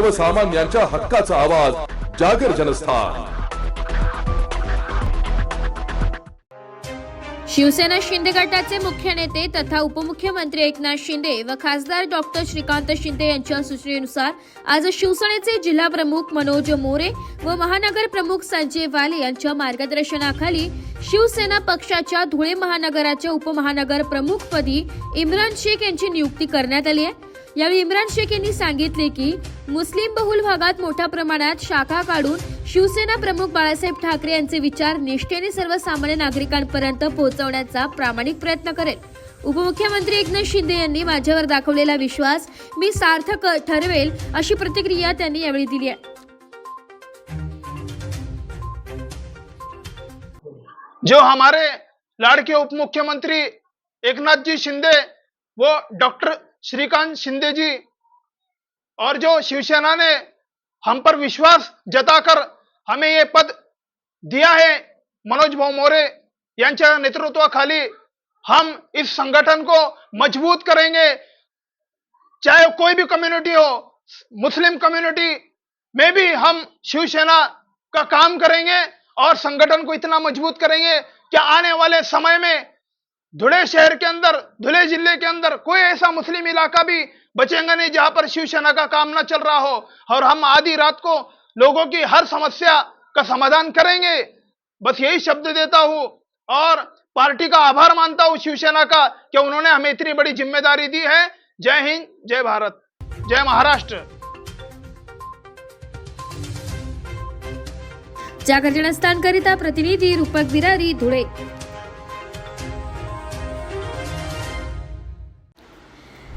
सर्वसामान्यांच्या हक्काचा आवाज जागर जनस्थान. शिवसेना शिंदे गटाचे मुख्य नेते तथा उपमुख्यमंत्री एकनाथ शिंदे व खासदार डॉक्टर श्रीकांत शिंदे यांच्या सूचनेनुसार आज शिवसेनेचे जिल्हा प्रमुख मनोज मोरे व महानगर प्रमुख संजय वाले यांच्या मार्गदर्शनाखाली शिवसेना पक्षाच्या धुळे महानगराच्या उपमहानगर प्रमुखपदी इम्रान शेख यांची नियुक्ती करण्यात आली आहे. यावेळी इम्रान शेख यांनी सांगितले की मुस्लिम बहुल भागात मोठ्या प्रमाणात शाखा काढून शिवसेना प्रमुख बाळासाहेब ठाकरे यांचे विचार निष्ठेने सर्वसामान्य नागरिकांपर्यंत पोहोचवण्याचा प्रामाणिक प्रयत्न करेल. उपमुख्यमंत्री एकनाथ शिंदे यांनी माझ्यावर दाखवलेला विश्वास मी सार्थक ठरवेल अशी प्रतिक्रिया त्यांनी यावेळी दिली आहे. जो हमारे लाड़के उपमुख्यमंत्री एकनाथ जी शिंदे व डॉक्टर श्रीकांत शिंदे जी और जो शिवसेना ने हम पर विश्वास जताकर हमें ये पद दिया है, मनोज भाऊ मोरे यांच्या नेतृत्वाखाली हम इस संगठन को मज़बूत करेंगे। चाहे कोई भी कम्युनिटी हो, मुस्लिम कम्युनिटी में भी हम शिवसेना का काम करेंगे और संगठन को इतना मज़बूत करेंगे कि आने वाले समय में धुले शहर के अंदर, धुले ज़िले के अंदर कोई ऐसा मुस्लिम इलाका भी बचेगा नहीं जहाँ पर शिवसेना का काम न चल रहा हो। और हम आधी रात को लोगों की हर समस्या का समाधान करेंगे। बस यही शब्द देता हूँ और पार्टी का आभार मानता हूँ शिवसेना का कि उन्होंने हमें इतनी बड़ी ज़िम्मेदारी दी है। जय हिंद, जय भारत, जय महाराष्ट्र। जागर जनस्थानकरिता प्रतिनिधी रूपक बिरारी धुळे।